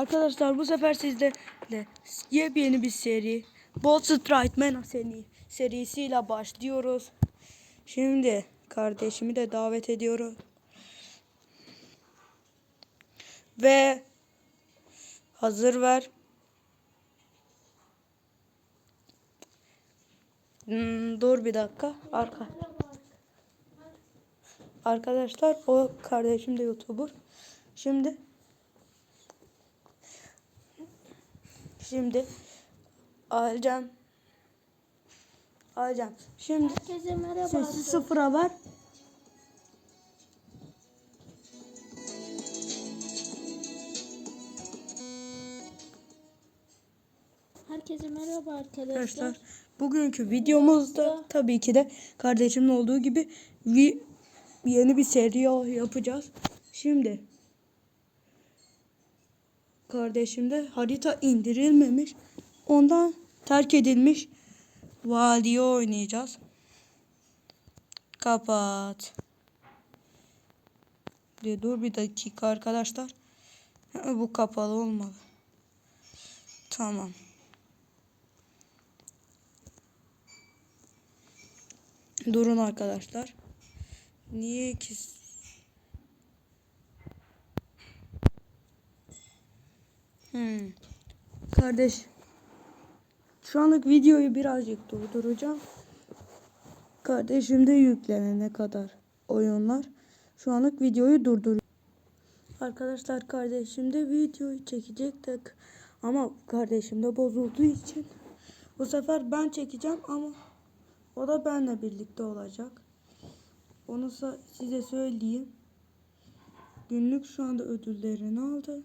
Arkadaşlar bu sefer sizlerle yepyeni bir seri Bolt Strike Mena seri, serisiyle başlıyoruz. Şimdi kardeşimi de davet ediyorum. Ve hazır ver. Hmm, dur bir dakika. Arka. Arkadaşlar o kardeşim de YouTuber. Şimdi Şimdi alacağım. Alacağım. Şimdi Herkese merhaba. sesi sıfıra ver. Herkese merhaba arkadaşlar. Arkadaşlar bugünkü videomuzda tabii ki de kardeşimin olduğu gibi yeni bir seri yapacağız. Şimdi kardeşimde harita indirilmemiş. Ondan terk edilmiş vadiye oynayacağız. Kapat. Bir dur bir dakika arkadaşlar. Bu kapalı olmalı. Tamam. Durun arkadaşlar. Niye ki? Hmm. Kardeş. Şu anlık videoyu birazcık durduracağım. Kardeşim de yüklenene kadar oyunlar. Şu anlık videoyu durdur. Arkadaşlar kardeşim de videoyu çekecektik. Ama kardeşim de bozulduğu için bu sefer ben çekeceğim ama o da benimle birlikte olacak. Onu size söyleyeyim. Günlük şu anda ödüllerini aldı.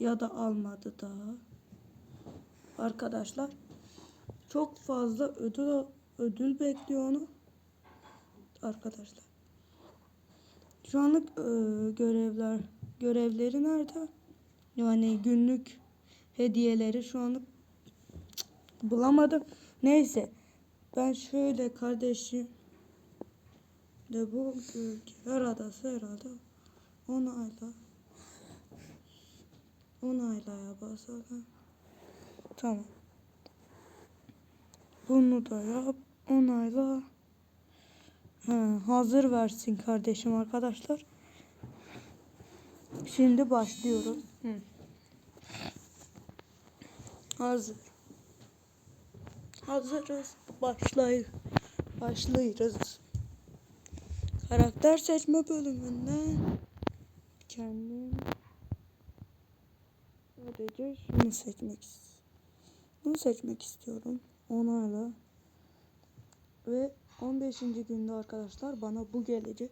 Ya da almadı daha. Arkadaşlar çok fazla ödül ödül bekliyor onu. Arkadaşlar. Şu anlık e, görevler görevleri nerede? Yani günlük hediyeleri şu anlık bulamadım. Neyse. Ben şöyle kardeşim de bu her adası herhalde onayla onaylaya basalım. Tamam. Bunu da yap. Onayla. Ha, hazır versin kardeşim arkadaşlar. Şimdi başlıyoruz. Hı. Hazır. Hazırız. Başlayır. Başlayırız. Karakter seçme bölümünden kendim sadece şunu seçmek bunu seçmek istiyorum. Onayla. Ve 15. günde arkadaşlar bana bu gelecek.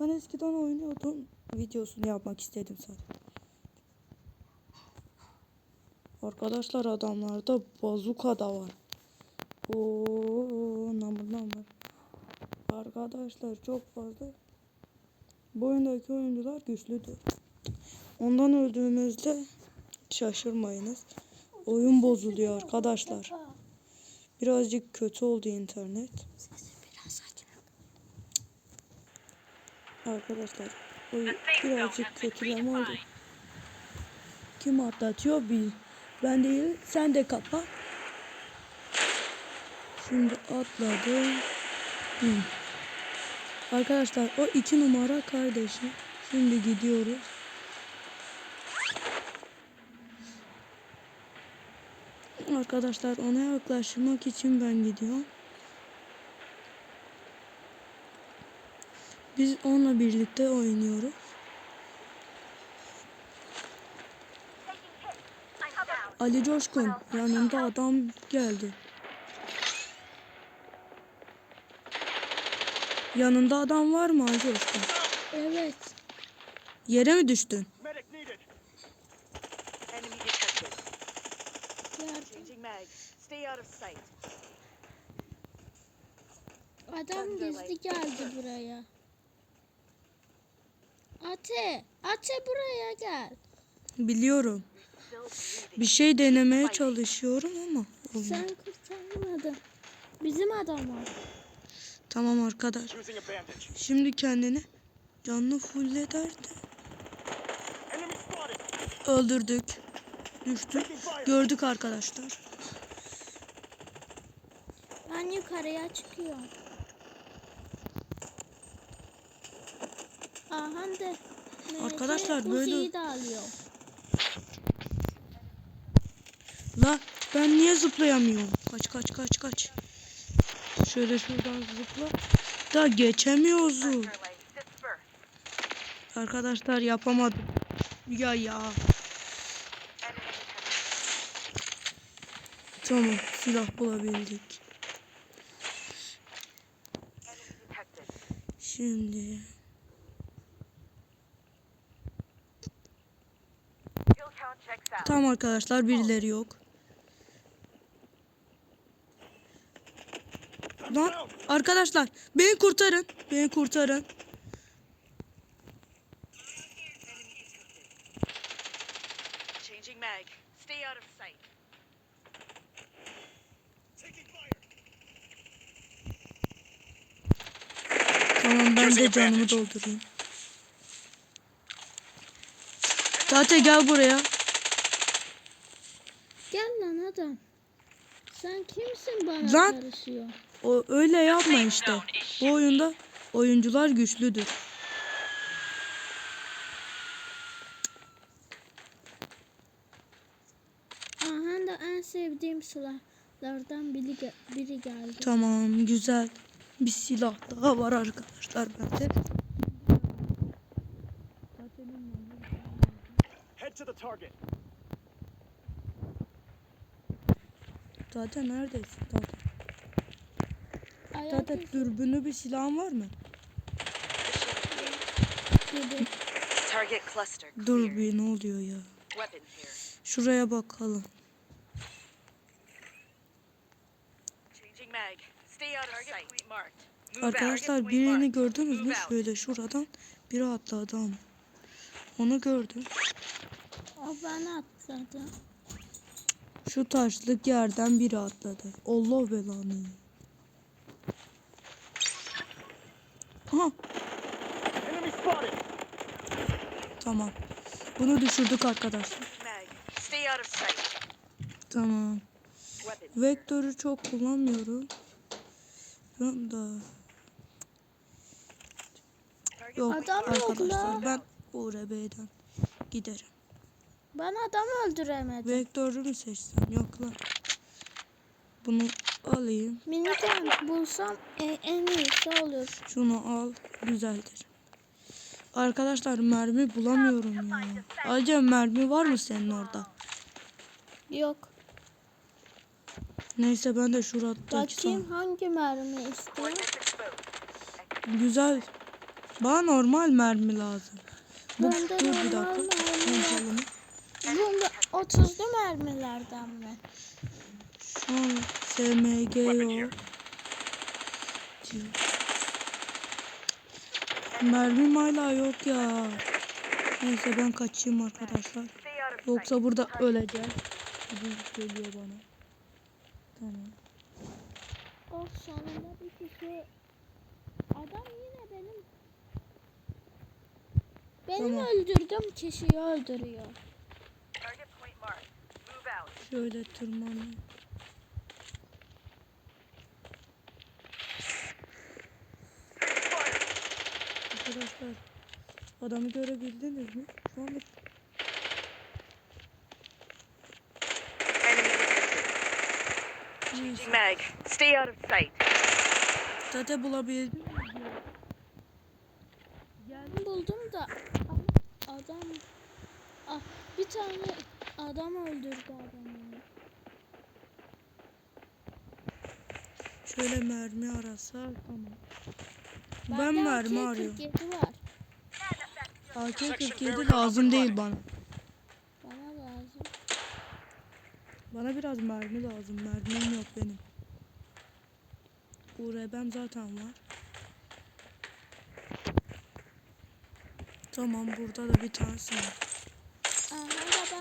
Ben eskiden oynuyordum. Videosunu yapmak istedim sadece. Arkadaşlar adamlarda bazuka da var. Oo, namır namır. Arkadaşlar çok fazla. Bu oyundaki oyuncular güçlüdür. Ondan öldüğümüzde şaşırmayınız. Oyun bozuluyor arkadaşlar. Birazcık kötü oldu internet. Arkadaşlar oyun birazcık kötüleme oldu. Kim atlatıyor bil. Ben değil sen de kapa. Şimdi atladı. Hı. Arkadaşlar o iki numara kardeşi. Şimdi gidiyoruz. Arkadaşlar ona yaklaşmak için ben gidiyorum. Biz onunla birlikte oynuyoruz. Ali Coşkun yanında adam geldi. Yanında adam var mı Ali Coşkun? Evet. Yere mi düştün? Mag. Stay out of sight. Adam gizli geldi buraya. Ate. Ate buraya gel. Biliyorum. Bir şey denemeye çalışıyorum ama olmuyor. Sen kurtarmadın. Bizim adam var. Tamam arkadaş. Şimdi kendini canlı fulle derdi. Enemy spotted. Öldürdük. Düştü. Gördük arkadaşlar. Ben yukarıya çıkıyorum. Aha de. Arkadaşlar, böyle- Uzi'yi de alıyor. La ben niye zıplayamıyorum? Kaç kaç kaç kaç. Şöyle şuradan zıpla. Da geçemiyoruz. Arkadaşlar yapamadım. Ya ya. Tamam silah bulabildik. Şimdi tamam arkadaşlar birileri yok. Lan arkadaşlar beni kurtarın. Beni kurtarın. Changing mag. Stay out of sight. Tamam ben de canımı doldurayım. Zaten gel buraya. Gel lan adam. Sen kimsin bana Lan! karışıyor? O öyle yapma işte. Bu oyunda oyuncular güçlüdür. Aha da en sevdiğim silahlardan biri, ge- biri geldi. Tamam güzel. Bir silah daha var arkadaşlar bende. Head to the target. Zaten neredesin? Zaten, zaten izi dürbünlü bir silahın var mı? gibi. Target cluster Dur bir ne oluyor ya? Şuraya bakalım. Changing mag. Stay out of sight. Marked. Move out. Arkadaşlar birini gördünüz mü? Şöyle şuradan biri atladı ama. Onu gördüm. O bana atladı. Şu taşlık yerden biri atladı. Allah belanı. Aha tamam. Bunu düşürdük arkadaşlar. Tamam. Vektörü çok kullanmıyorum. Ben da yok Adam yok arkadaşlar la. ben URB'den giderim. Ben adam öldüremedim. Vektörü mü seçsem? Yok lan. Bunu alayım. Minigun bulsam e- en iyisi olur. Şunu al. Güzeldir. Arkadaşlar mermi bulamıyorum ya. Ayrıca mermi var mı senin orada? Yok. Neyse ben de şuradaki Bakayım hangi mermi istiyor. Güzel. Bana normal mermi lazım. Bu dur bir dakika. mermi. Bunda 30'lu mermilerden mi? Şu an SMG yok. Mermim hala yok ya. Neyse ben kaçayım arkadaşlar. Of. Yoksa burada öleceğim. Bu geliyor bana. Tamam. Oh sonunda bir kişi. Adam yine benim. Benim Tamam. öldürdüğüm kişiyi öldürüyor. Target point marked. Move out. Şöyle tırmanayım. Arkadaşlar adamı görebildiniz mi? Şu anda. Mag. Stay out of sight. Zaten bulabildim. Ben buldum da ama adam ah, bir tane adam öldürdü adamı. Şöyle mermi arasa tamam. Ben mermi arıyorum. AK-47 var. AK-47 lazım değil bana. Bana lazım. Bana biraz mermi lazım. Mermim yok benim. URB'm zaten var. Tamam burada da bir tanesi var.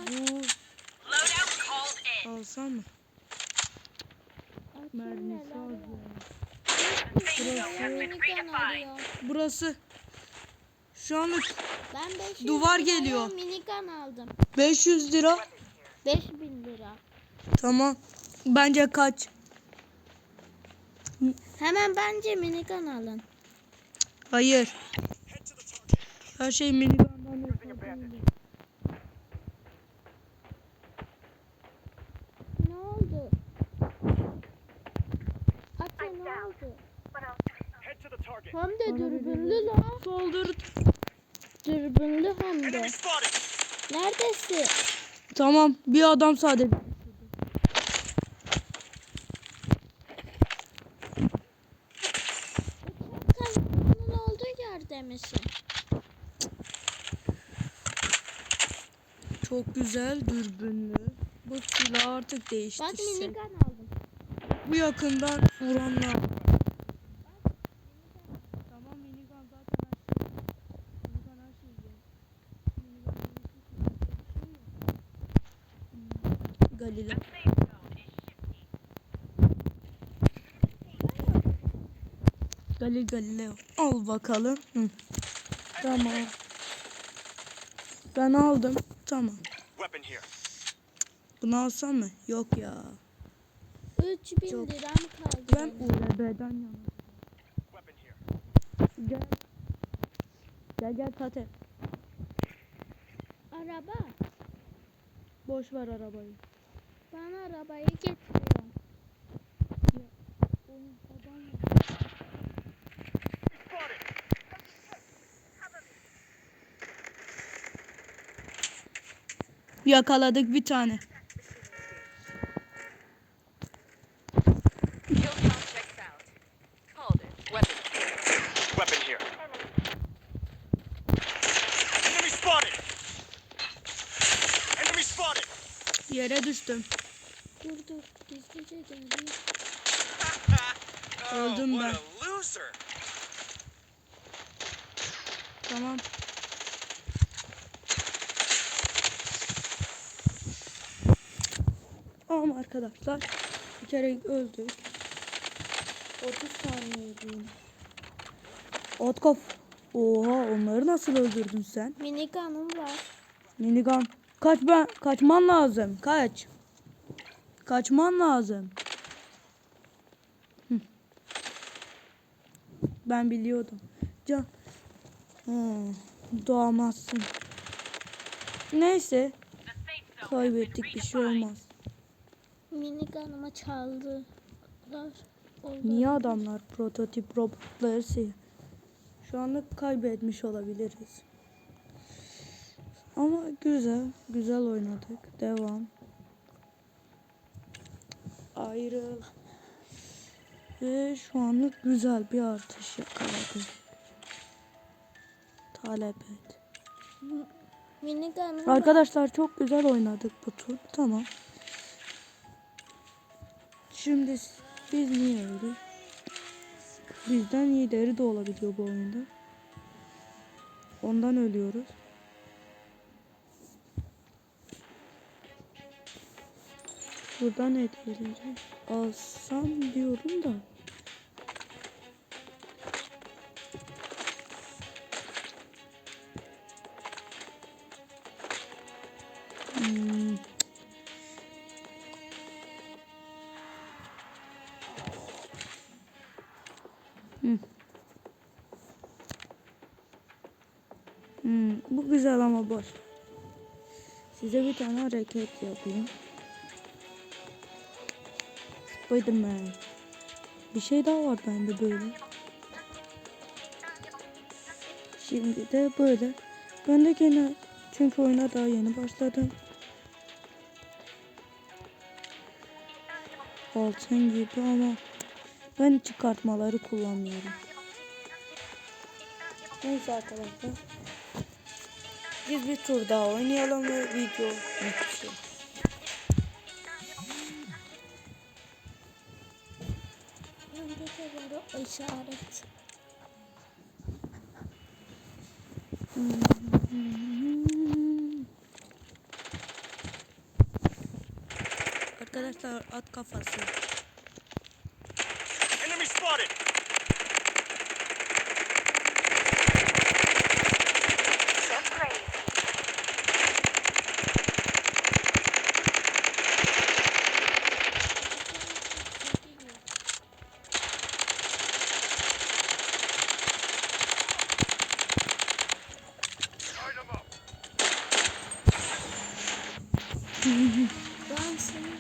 Bu alsam mı? Mermisi az. Burası. Burası. Şu anlık Ben 500 Duvar geliyor. Minigun aldım. 500 lira. 5000 lira. Tamam. Bence kaç? Hemen bence minigun alın. Hayır. Her şey minigundan Ne oldu? Ate ne oldu? Head to the target. Hem de dürbünlü lan. Soldur. Dürbünlü hem de. Neredesin? Tamam. Bir adam sadece. Kanalının olduğu yerde misin? Çok güzel dürbünlü. Bu silah artık Bak değiştirsin. minigun aldım. Bu yakından vuranlar. Tamam minigun zaten her şey. Minigun her şey güzel. Minigun Galile. Galil Galileo. Al bakalım. Hı. Tamam. Ben aldım. Tamam. Bunu alsam mı? Yok ya. 3000 Çok- liram kaldı. Ben. URB'den here. Gel. Gel gel Tate. Araba. Boş ver arabayı. Ben arabayı getiriyorum. Spotted. Yakaladık bir tane. Kill count Tamam. Tamam arkadaşlar. Bir kere öldük. 30 saniye diyeyim. Otkov. Oha onları nasıl öldürdün sen? Minigunum var. Minigun. Kaç ben kaçman lazım. Kaç. Kaçman lazım. Hı. Ben biliyordum. Can. Hmm, doğamazsın. Neyse. Kaybettik bir şey olmaz. Minigun'umu çaldılar. Oldu. Niye adamlar prototip robotları şey? Şu anlık kaybetmiş olabiliriz. Ama güzel, güzel oynadık. Devam. Ayrıl. Ve şu anlık güzel bir artış yakaladık. Talep et. Minigun'um var. Arkadaşlar çok güzel oynadık bu tur. Tamam. Şimdi biz niye öldük? Bizden iyileri de olabiliyor bu oyunda. Ondan ölüyoruz. Buradan hediyeleri alsam diyorum da. Boş. Size bir tane hareket yapayım. Spiderman. Bir şey daha var bende böyle. Şimdi de böyle. Ben de gene çünkü oyuna daha yeni başladım. Altın gibi ama ben çıkartmaları kullanmıyorum. Neyse arkadaşlar. Biz bir tur daha oynayalım ve video bitsin. İşaret. Arkadaşlar at kafası. Enemy spotted. Ben seni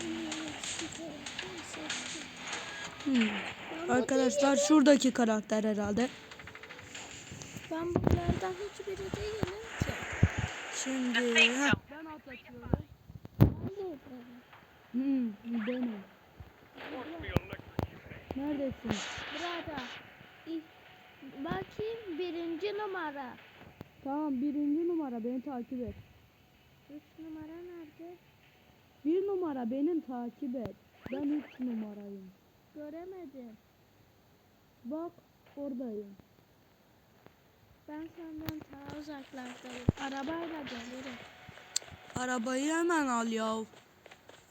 seçtim. Hmm. Ben bu Arkadaşlar şuradaki karakter herhalde. Ben bunlardan hiçbiri değilim ki. Şimdi heh. ben atlatıyorum. Ben de yaparım. Hmm, benim. Neredesin? Burada. Bakayım birinci numara. Tamam birinci numara beni takip et. Üç numara nerede? Bir numara benim takip et. Ben üç numarayım. Göremedim. Bak oradayım. Ben senden daha uzaklardayım. Arabayla gelirim. Arabayı hemen al ya.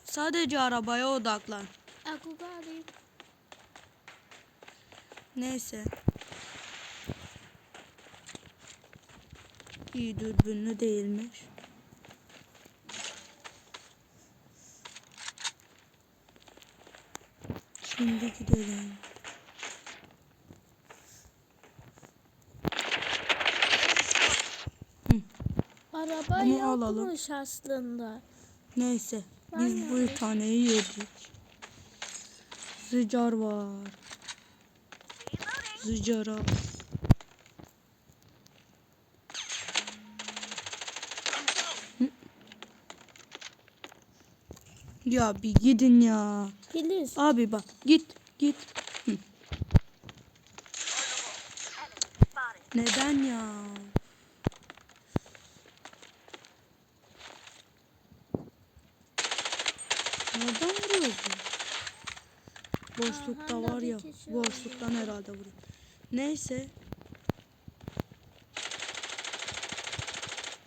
Sadece arabaya odaklan. Akuga alayım. Neyse. İyi dürbünlü değilmiş. Şimdi gidelim. Araba Bunu alalım. yokmuş aslında. Neyse. Ben Biz bu taneyi yedik. Zıcar var. Zıcara. Ya bir gidin ya. Filiz. Abi bak git git. Hı. Neden ya? Nereden vuruyor bu? Boşlukta var ya. Boşluktan herhalde vuruyor. Neyse.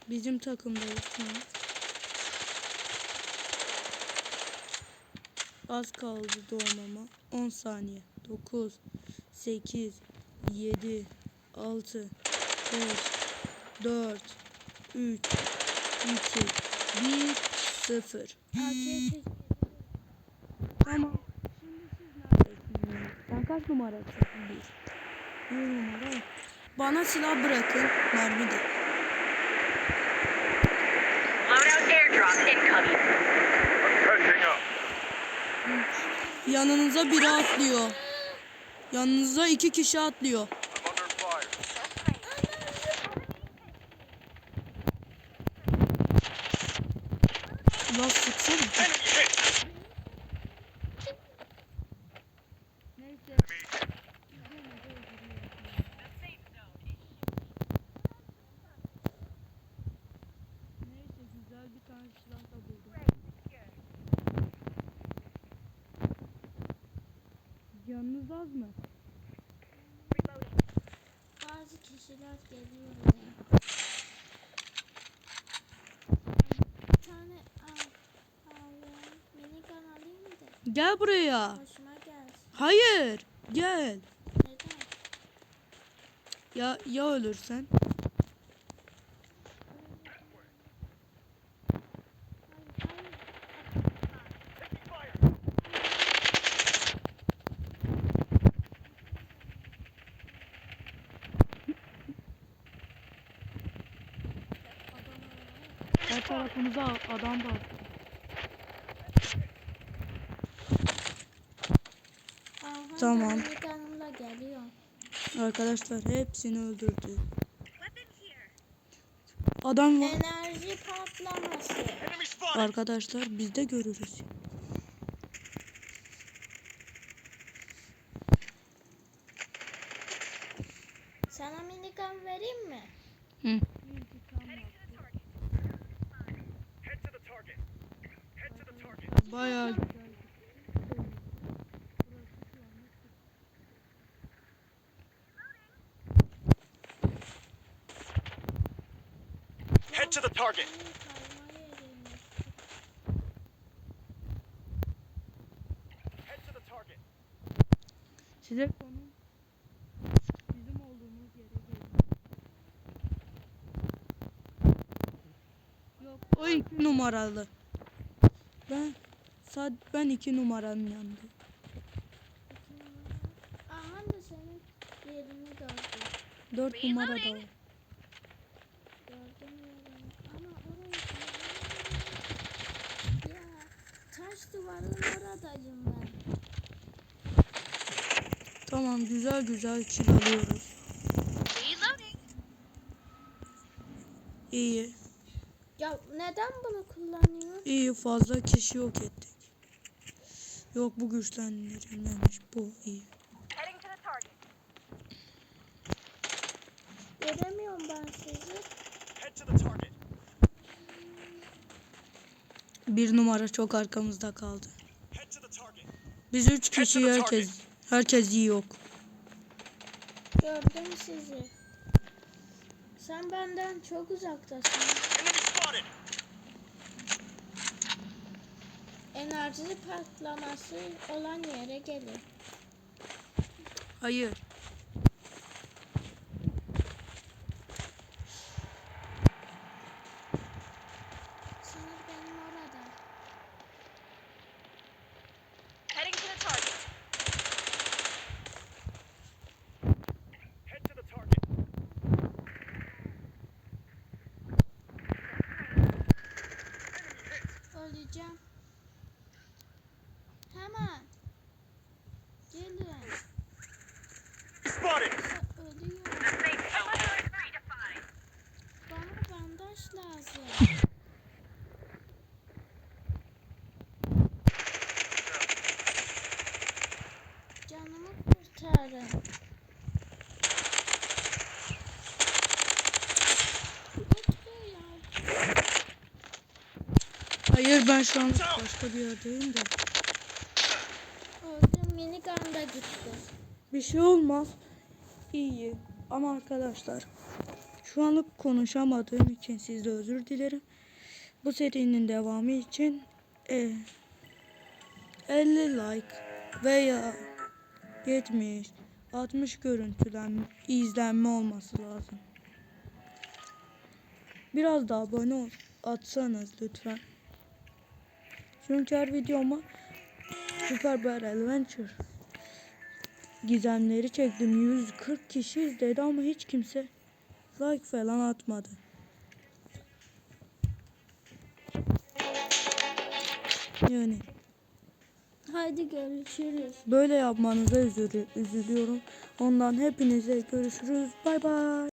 Bizim takımdayız şu an. Az kaldı doğmama. 10 saniye. 9 8 7 6 5 4 3 2 1 0 Erkek Tamam. Şimdi siz kaç numarasın? Bir. Bir numara. Bana silah bırakın. Mermi de. Loadout airdrop incoming. Catching up. Yanınıza biri atlıyor. Yanınıza iki kişi atlıyor. I'm under fire. Ulan sıksana. Enemy hit. Neyse güzel bir tane silah da buldum. Canınız az mı? bazı kişiler geliyor buraya. Bir tane al. Alayım. Minigun alayım da. Gel buraya. Hoşuma gelsin. Hayır. Gel. Neden? Ya ya ölürsen? Taking fire. Her tarafımıza adam var. Aha, Tamam. ben minigunumla geliyorum. Arkadaşlar hepsini öldürdü. Adam var. Enerji patlaması. Arkadaşlar biz de görürüz. Sana minigun vereyim mi? Hı. Head to the target. Head to the target. Bayağı Head to the target. Kayma yeriymiş. Head to the target. size konum bizim olduğumuz yere gelin. Yok o iki numaralı. Ben sad ben iki numaranın yanındayım. Aha da senin yerini gördüm. Dört numara da var. taşlı var. Ben. Tamam güzel güzel kill alıyoruz. İyi lan. İyi. Ya neden bunu kullanıyor? İyi fazla kişi yok ettik. Yok bu güçlendirilmemiş. Bu iyi. Göremiyorum ben sizi. Head to the target. Bir numara çok arkamızda kaldı. Biz üç kişi herkes herkes iyi yok. Gördüm sizi. Sen benden çok uzaktasın. Enerji patlaması olan yere gelin. Hayır. Sınır benim orada. Heading to the target. Head to the target. Öleceğim. Hemen. Gelin. Spotted. Ö- Ölüyorum. Bana bandaj lazım. Canımı kurtarın. Lütfen. Hayır ben şu an başka bir yerdeyim de. Öldüm minigun da gitti. Bir şey olmaz. İyi. Ama arkadaşlar şu anlık konuşamadığım için sizde özür dilerim. Bu serinin devamı için e, 50 like veya 70 60 görüntülenme izlenme olması lazım. Biraz da abone ol, atsanız lütfen. Çünkü her videoma Super Bear Adventure gizemleri çektim. 140 kişi izledi ama hiç kimse like falan atmadı. Yani Hadi görüşürüz. böyle yapmanıza üzülü- üzülüyorum. Ondan hepinize görüşürüz. Bay bay.